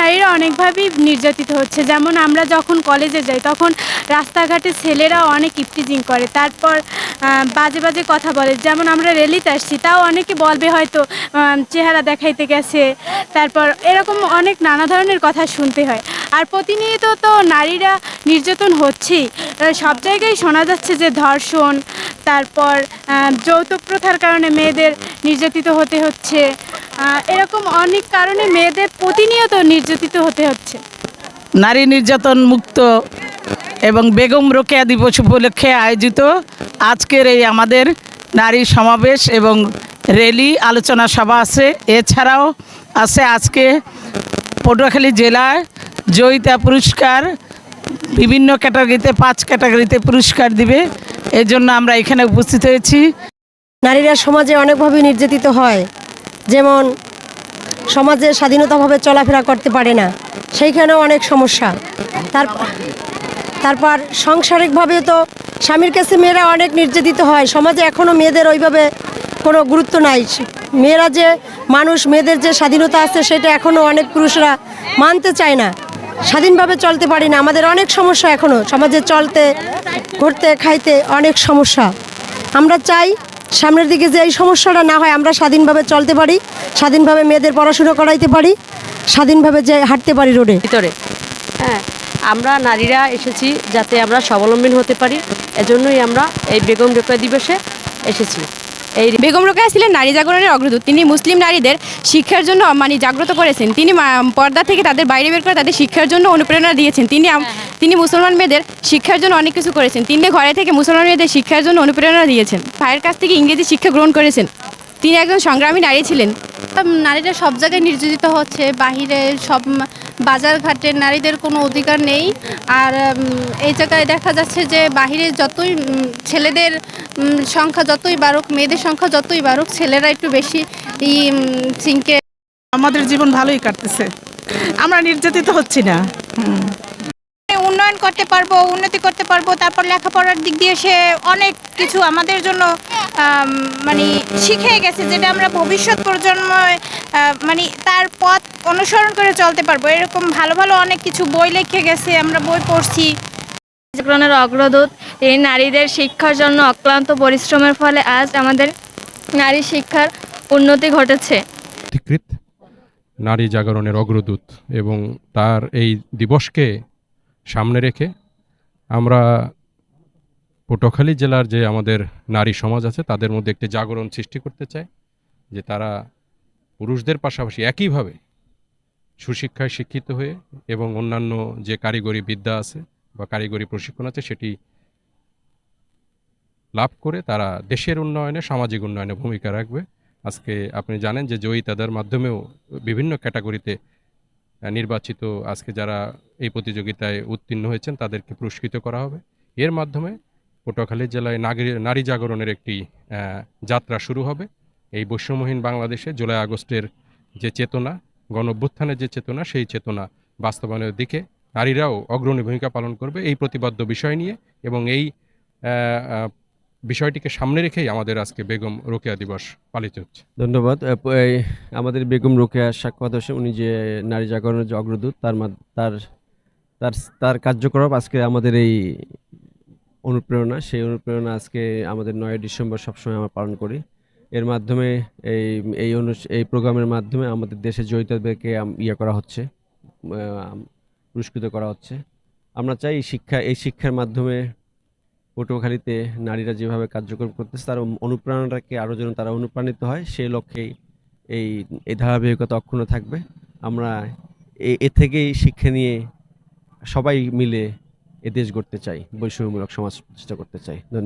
নারীরা অনেকভাবেই নির্যাতিত হচ্ছে। যেমন আমরা যখন কলেজে যাই, তখন রাস্তাঘাটে ছেলেরা অনেক ইপটিজিং করে। তারপর বাজে বাজে কথা বলে। যেমন আমরা রেলিতে আসছি, তাও অনেকে বলবে হয়তো চেহারা দেখাইতে গেছে। তারপর এরকম অনেক নানা ধরনের কথা শুনতে হয়। আর প্রতিনিয়ত তো নারীরা নির্যাতন হচ্ছেই। সব জায়গায় শোনা যাচ্ছে যে ধর্ষণ, তারপর যৌতুক প্রথার কারণে মেয়েদের নির্যাতিত হতে হচ্ছে। এরকম অনেক কারণে মেয়েদের প্রতিনিয়ত নির্যাতিত হতে হচ্ছে। নারী নির্যাতন মুক্ত এবং বেগম রোকেয়া দিবস উপলক্ষে আয়োজিত আজকের এই আমাদের নারী সমাবেশ এবং র্যালি আলোচনা সভা আছে। এছাড়াও আছে আজকে পটুয়াখালী জেলায় জয়িতা পুরস্কার। বিভিন্ন ক্যাটাগরিতে পাঁচ ক্যাটাগরিতে পুরস্কার দিবে। এজন্য আমরা এখানে উপস্থিত হয়েছি। নারীরা সমাজে অনেকভাবে নির্যাতিত হয়। যেমন সমাজে স্বাধীনতাভাবে চলাফেরা করতে পারে না, সেইখানেও অনেক সমস্যা। তার তারপর সাংসারিকভাবে তো স্বামীর কাছে মেয়েরা অনেক নির্যাতিত হয়, সমাজে এখনও মেয়েদের ওইভাবে কোনো গুরুত্ব নাই। মেয়েরা যে মানুষ, মেয়েদের যে স্বাধীনতা আছে সেটা এখনও অনেক পুরুষরা মানতে চায় না। স্বাধীনভাবে চলতে পারি না, আমাদের অনেক সমস্যা এখনও সমাজে চলতে, ঘুরতে, খাইতে অনেক সমস্যা। আমরা চাই সামনের দিকে যে এই সমস্যাটা না হয়, আমরা স্বাধীনভাবে চলতে পারি, স্বাধীনভাবে মেয়েদের পড়াশুনো করাইতে পারি, স্বাধীনভাবে যে হাঁটতে পারি রোডে। ভিতরে। হ্যাঁ আমরা নারীরা এসেছি যাতে আমরা স্বাবলম্বী হতে পারি, এজন্যই আমরা এই বেগম রোকেয়া দিবসে এসেছি। এই বেগম রোকেয়া ছিলেন নারী জাগরণের অগ্রদূত। তিনি মুসলিম নারীদের শিক্ষার জন্য মানে জাগ্রত করেছেন। তিনি মা- পর্দা থেকে তাদের বাইরে বের করে তাদের শিক্ষার জন্য অনুপ্রেরণা দিয়েছেন। তিনি আম- তিনি মুসলমান মেয়েদের শিক্ষার জন্য অনেক কিছু করেছেন। তিনি ঘরে থেকে মুসলমান মেয়েদের শিক্ষার জন্য অনুপ্রেরণা দিয়েছেন। ভাইয়ের কাছ থেকে ইংরেজি শিক্ষা গ্রহণ করেছেন। তিনি একজন সংগ্রামী নারী ছিলেন। নারীরা সব জায়গায় নির্যাতিত হচ্ছে বাহিরে সব বাজার ঘাটে নারীদের কোনো অধিকার নেই। আর এই জায়গায় দেখা যাচ্ছে যে বাহিরে যতই ছেলেদের সংখ্যা যতই বাড়ুক মেয়েদের সংখ্যা যতই বাড়ুক ছেলেরা একটু বেশি সিংকে আমাদের জীবন ভালোই কাটতেছে। আমরা নির্যাতিত হচ্ছি না। উন্নয়ন করতে পারব উন্নতি করতে পারব তারপর লেখাপড়ার দিক দিয়ে সে অনেক কিছু আমাদের জন্য মানে শিখে গেছে যেটা আমরা ভবিষ্যৎ প্রজন্ম মানে তার পথ অনুসরণ করে চলতে পারব। এরকম ভালো ভালো অনেক কিছু বই লিখে গেছে আমরা বই পড়ছি। জাগরণের অগ্রদূত এই নারীদের শিক্ষার জন্য অক্লান্ত পরিশ্রমের ফলে আজ আমাদের নারী শিক্ষার উন্নতি ঘটেছে। নারী জাগরণের অগ্রদূত এবং তার এই দিবসকে সামনে রেখে আমরা পটুয়াখালী জেলার যে আমাদের নারী সমাজ আছে তাদের মধ্যে একটি জাগরণ সৃষ্টি করতে চাই যে তারা পুরুষদের পাশাপাশি একইভাবে সুশিক্ষায় শিক্ষিত হয়ে এবং অন্যান্য যে কারিগরি বিদ্যা আছে বা কারিগরি প্রশিক্ষণ আছে, সেটি লাভ করে তারা দেশের উন্নয়নে, সামাজিক উন্নয়নে ভূমিকা রাখবে। আজকে আপনি জানেন যে জয়িতাদের মাধ্যমেও বিভিন্ন ক্যাটাগরিতে নির্বাচিত আজকে যারা এই প্রতিযোগিতায় উত্তীর্ণ হয়েছেন, তাদেরকে পুরস্কৃত করা হবে। এর মাধ্যমে পটুয়াখালী জেলায় নারী জাগরণের একটি যাত্রা শুরু হবে। এই বৈষম্যহীন বাংলাদেশে জুলাই আগস্টের যে চেতনা গণ যে চেতনা, সেই চেতনা বাস্তবায়নের দিকে নারীরাও অগ্রণী ভূমিকা পালন করবে এই প্রতিবাদ্য বিষয় নিয়ে এবং এই বিষয়টিকে সামনে রেখেই আমাদের আজকে বেগম রোকেয়া দিবস পালিত হচ্ছে। ধন্যবাদ। আমাদের বেগম রোকেয়া সাক্ষাৎ উনি যে নারী জাগরণের যে অগ্রদূত, তার তার তার তার কার্যকলাপ আজকে আমাদের এই অনুপ্রেরণা, সেই অনুপ্রেরণা আজকে আমাদের নয় ডিসেম্বর সবসময় আমরা পালন করি। এর মাধ্যমে এই এই এই প্রোগ্রামের মাধ্যমে আমাদের দেশের জয়িতাদেরকে আম- ইয়ে করা হচ্ছে পুরস্কৃত করা হচ্ছে। আমরা চাই শিক্ষা, এই শিক্ষার মাধ্যমে পটুয়াখালীতে নারীরা যেভাবে কার্যক্রম করতেছে, তার অনুপ্রেরণাটাকে আরও যেন তারা অনুপ্রাণিত হয়, সেই লক্ষ্যেই এই এই ধারাবাহিকতা অক্ষুণ্ণ থাকবে। আমরা এ থেকেই শিক্ষা নিয়ে সবাই মিলে এ দেশ গড়তে চাই, বৈষম্যমূলক সমাজ প্রতিষ্ঠা করতে চাই। ধন্যবাদ।